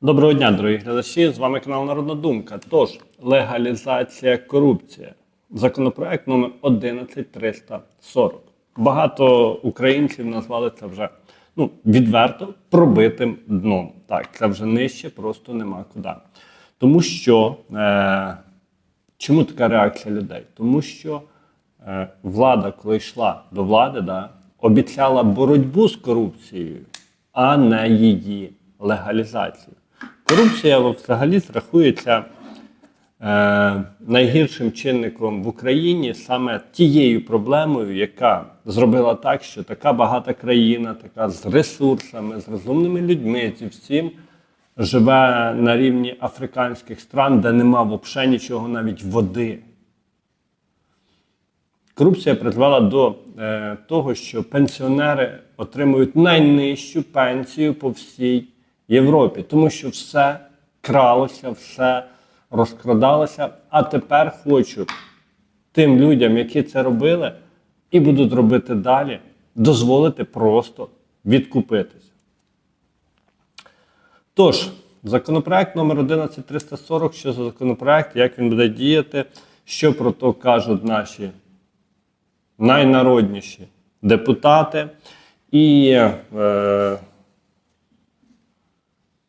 Доброго дня, дорогі глядачі. З вами канал Народна Думка. Тож, легалізація корупції. Законопроект номер 11340. Багато українців назвали це вже ну, відверто пробитим дном. Так, це вже нижче, просто нема куди. Тому що е, чому така реакція людей? Тому що е, влада, коли йшла до влади, да, обіцяла боротьбу з корупцією, а не її легалізацію. Корупція взагалі рахується е, найгіршим чинником в Україні саме тією проблемою, яка зробила так, що така багата країна, така з ресурсами, з розумними людьми, зі всім живе на рівні африканських стран, де нема взагалі нічого, навіть води. Корупція призвела до е, того, що пенсіонери отримують найнижчу пенсію по всій Європі, тому що все кралося, все розкрадалося. А тепер хочу тим людям, які це робили, і будуть робити далі, дозволити просто відкупитися. Тож, законопроект номер 11340, що за законопроект, як він буде діяти, що про то кажуть наші найнародніші депутати. І е,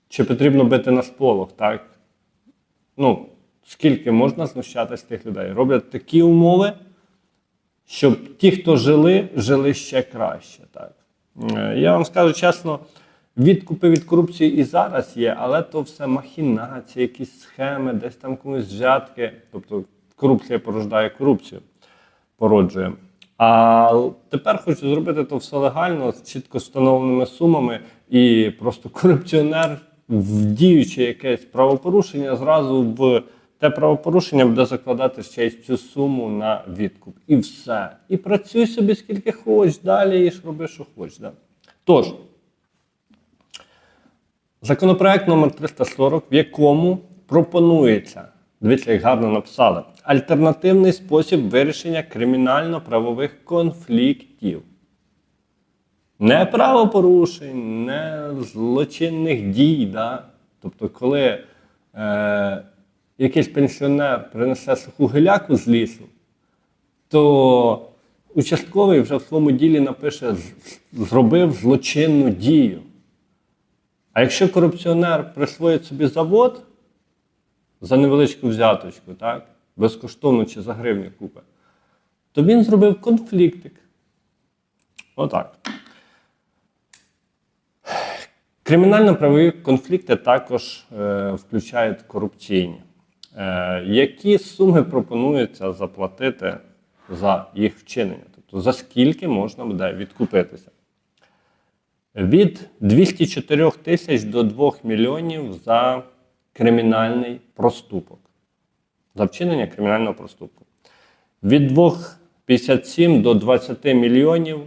чи потрібно бити на сполох, так? Ну, скільки можна знущатися тих людей? Роблять такі умови, щоб ті, хто жили, жили ще краще. Так? Е, Я вам скажу чесно, відкупи від корупції і зараз є, але то все махінації, якісь схеми, десь там комусь взятки. Тобто корупція порождає корупцію, породжує. А тепер хочу зробити то все легально, з чітко встановленими сумами, і просто корупціонер, вдіючи якесь правопорушення, зразу в те правопорушення буде закладати ще й цю суму на відкуп. І все. І працюй собі скільки хочеш, далі і ж роби, що хочеш. Да? Тож, законопроект номер 340, в якому пропонується, дивіться, як гарно написали, альтернативний спосіб вирішення кримінально-правових конфліктів. Не правопорушень, не злочинних дій. Да? Тобто, коли е, якийсь пенсіонер принесе суху гиляку з лісу, то участковий вже в своєму ділі напише зробив злочинну дію. А якщо корупціонер присвоїть собі завод за невеличку взяточку, так, безкоштовно чи за гривню купи, то він зробив конфліктик. Отак. Кримінально-правові конфлікти також е, включають корупційні. Е, які суми пропонується заплатити за їх вчинення? Тобто за скільки можна буде відкупитися? Від 204 тисяч до 2 мільйонів за кримінальний проступок. За вчинення кримінального проступку. Від 2,57 до 20 мільйонів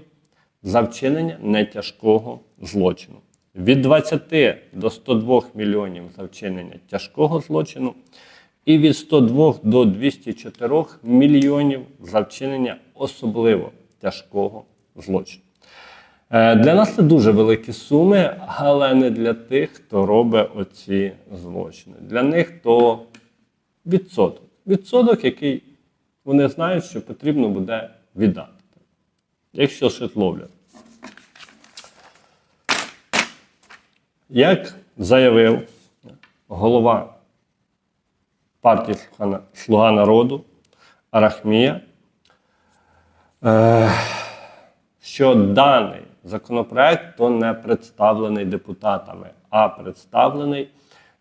за вчинення нетяжкого злочину. Від 20 до 102 мільйонів за вчинення тяжкого злочину. І від 102 до 204 мільйонів за вчинення особливо тяжкого злочину. Е, Для нас це дуже великі суми, але не для тих, хто робить оці злочини. Для них то відсоток. Відсоток, який вони знають, що потрібно буде віддати. Якщо ще ловлять. Як заявив голова партії «Слуга народу Арахмія, е, що даний законопроект то не представлений депутатами, а представлений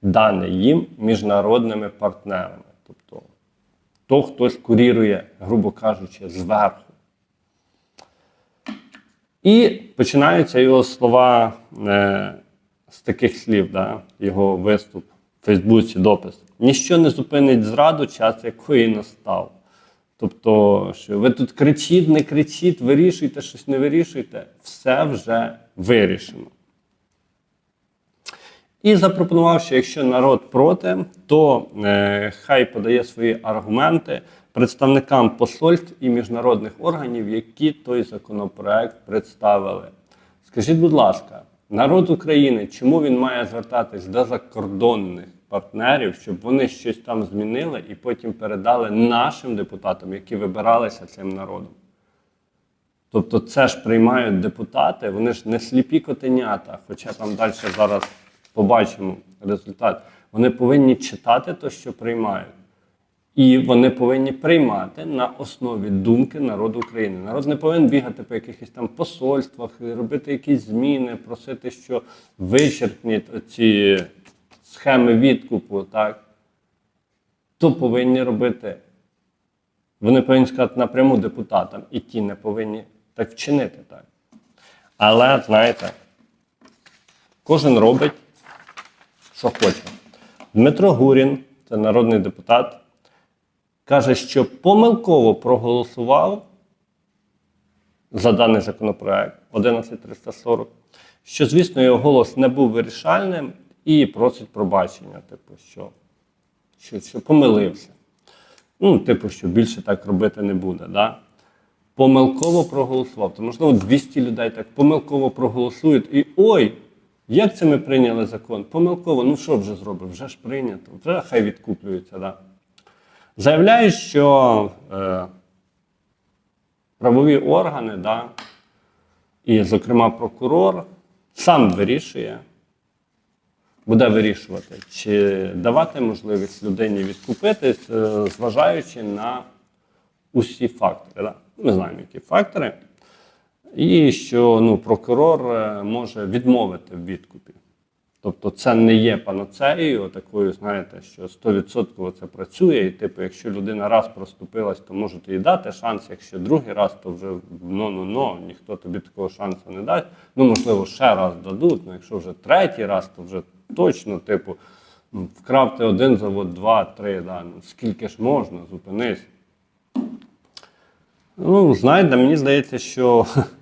даний їм міжнародними партнерами. Тобто то хтось курірує, грубо кажучи, зверху. І починаються його слова е, з таких слів, да? його виступ в Фейсбуці, допис. Ніщо не зупинить зраду, час якої настав. Тобто, що ви тут кричіть, не кричіть, вирішуйте, щось не вирішуйте, все вже вирішено. І запропонував, що якщо народ проти, то е, хай подає свої аргументи представникам посольств і міжнародних органів, які той законопроект представили. Скажіть, будь ласка, Народ України, чому він має звертатись до закордонних партнерів, щоб вони щось там змінили і потім передали нашим депутатам, які вибиралися цим народом? Тобто це ж приймають депутати, вони ж не сліпі котенята, хоча там далі зараз побачимо результат. Вони повинні читати те, що приймають. І вони повинні приймати на основі думки народу України. Народ не повинен бігати по якихось там посольствах, робити якісь зміни, просити, що вичерпніть ці схеми відкупу, так? То повинні робити. Вони повинні сказати напряму депутатам, і ті не повинні так вчинити. Так. Але, знаєте, кожен робить, що хоче. Дмитро Гурін, це народний депутат, каже, що помилково проголосував за даний законопроект 11340, що, звісно, його голос не був вирішальним і просить пробачення, типу, що, що, що помилився. Ну, типу, що більше так робити не буде. Да? Помилково проголосував. То, можливо, 200 людей так помилково проголосують і ой, як це ми прийняли закон? Помилково, ну що вже зробив? Вже ж прийнято, вже хай відкуплюється. Да? Заявляють, що е, правові органи, да, і, зокрема, прокурор, сам вирішує, буде вирішувати, чи давати можливість людині відкупитись, е, зважаючи на усі фактори. Да? Ми знаємо, які фактори. І що ну, прокурор е, може відмовити в відкупі. Тобто це не є панацеєю, такою, знаєте, що 100% це працює, і типу, якщо людина раз проступилась, то можете їй дати шанс, якщо другий раз, то вже ну-ну-ну, ніхто тобі такого шансу не дасть. Ну, можливо, ще раз дадуть, ну якщо вже третій раз, то вже точно, типу, ну, вкрав один завод, два, три, да, ну, скільки ж можна, зупинись. Ну, знаєте, мені здається, що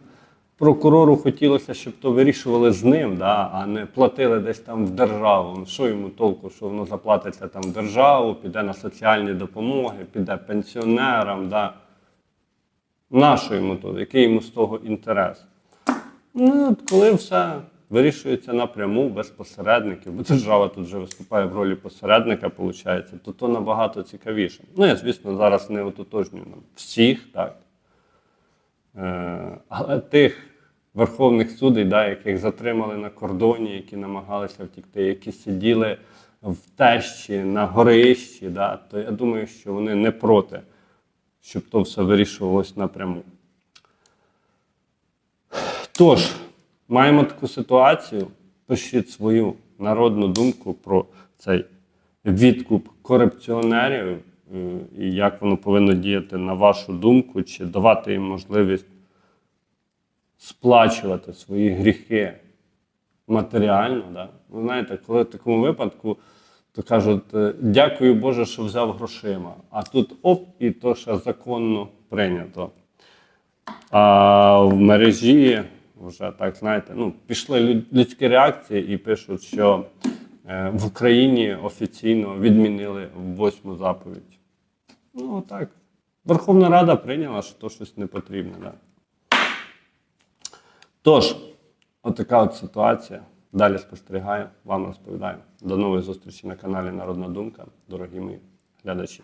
прокурору хотілося, щоб то вирішували з ним, да, а не платили десь там в державу. Ну, Що йому толку, що воно заплатиться там в державу, піде на соціальні допомоги, піде пенсіонерам. Да. Нащо йому то? Який йому з того інтерес? Ну, от коли все вирішується напряму, без посередників, бо держава тут вже виступає в ролі посередника, виходить, то то набагато цікавіше. Ну, я, звісно, зараз не ототожнюю нам всіх, так. Е, Але тих верховних судей, да, яких затримали на кордоні, які намагалися втікти, які сиділи в тещі на горищі, да, то я думаю, що вони не проти, щоб то все вирішувалось напряму. Тож, маємо таку ситуацію. Пишіть свою народну думку про цей відкуп корупціонерів і як воно повинно діяти на вашу думку, чи давати їм можливість сплачувати свої гріхи матеріально. Да? Ви знаєте, коли в такому випадку, то кажуть, е, дякую Боже, що взяв грошима. А тут оп, і то ще законно прийнято. А в мережі вже так знаєте, ну, пішли людські реакції і пишуть, що е, в Україні офіційно відмінили восьму заповідь. Ну так. Верховна Рада прийняла, що то щось не потрібне. Да. Тож, отака от ситуація. Далі спостерігаю, вам розповідаю. До нової зустрічі на каналі Народна Думка, дорогі мої глядачі.